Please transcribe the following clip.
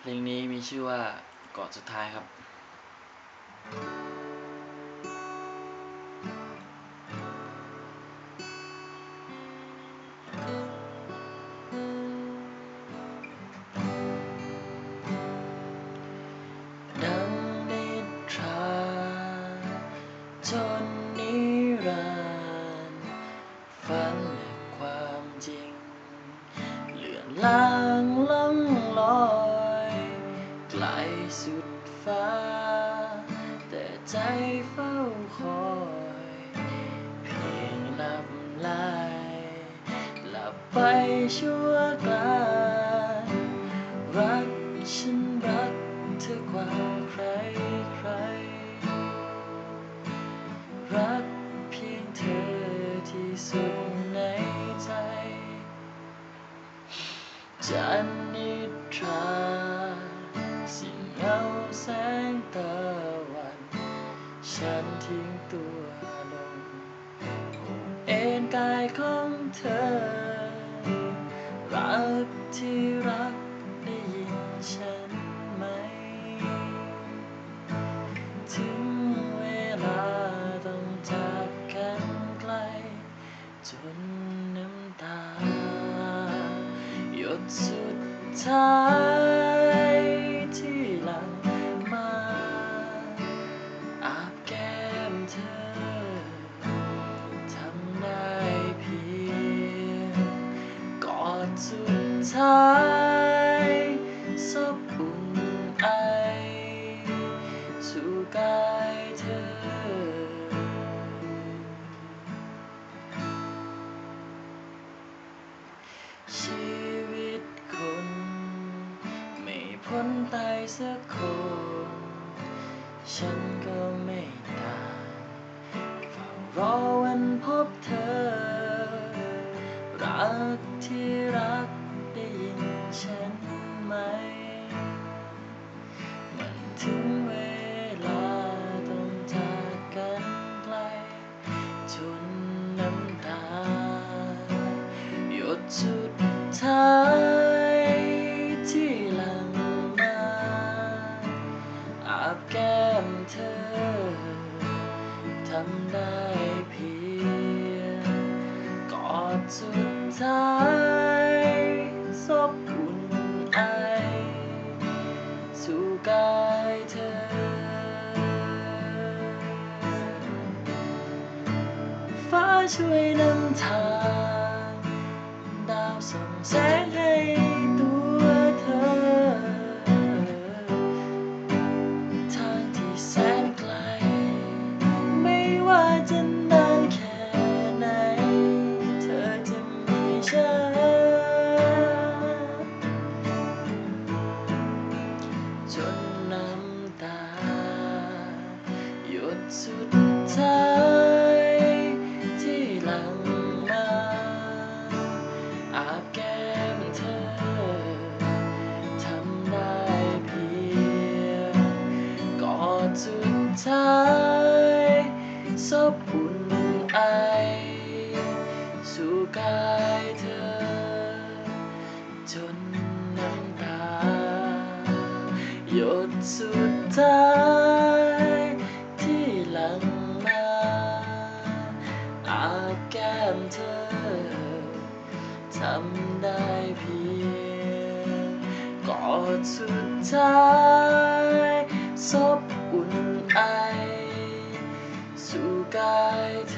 เพลงนี้มีชื่อว่าเกาะสุดท้ายครับ ดังนิทราจนนิรันดร์ฝันและความจริง เหลือนล้า สุดฟ้า แต่ใจเฝ้าคอย เพียงหลับไหลหลับไปชั่วกลางรักฉันรักเธอกว่าใครใคร รักเพียงเธอที่สุดในใจ จันนิทราสิ เงาแสงตะวัน ฉันทิ้งตัวลงอบเอ็นกายของเธอ รักที่รักได้ยินฉันไหม ถึงเวลาต้องจากกันไกล จนน้ำตา หยดสุดท้าย ท้ายซบอุ่นไอสู่กายเธอ ชีวิตคน ไม่พ้นตายสักคน ฉันก็ไม่ต่างเฝ้ารอวันพบเธอ รักที่ สุดท้ายที่หลังมาอาบแก้มเธอทำได้เพียงกอดสุดท้ายซบอุ่นไอ สู่กายเธอ ฟ้าช่วยนำทาง ดาว อุ่นไอ สู่กายเธอ จนน้ำตา หยดสุดท้ายที่หลังมาอาบแก้มเธอ ทำได้เพียงกอดสุดท้ายซบอุ่นไอ สู่กายเธอ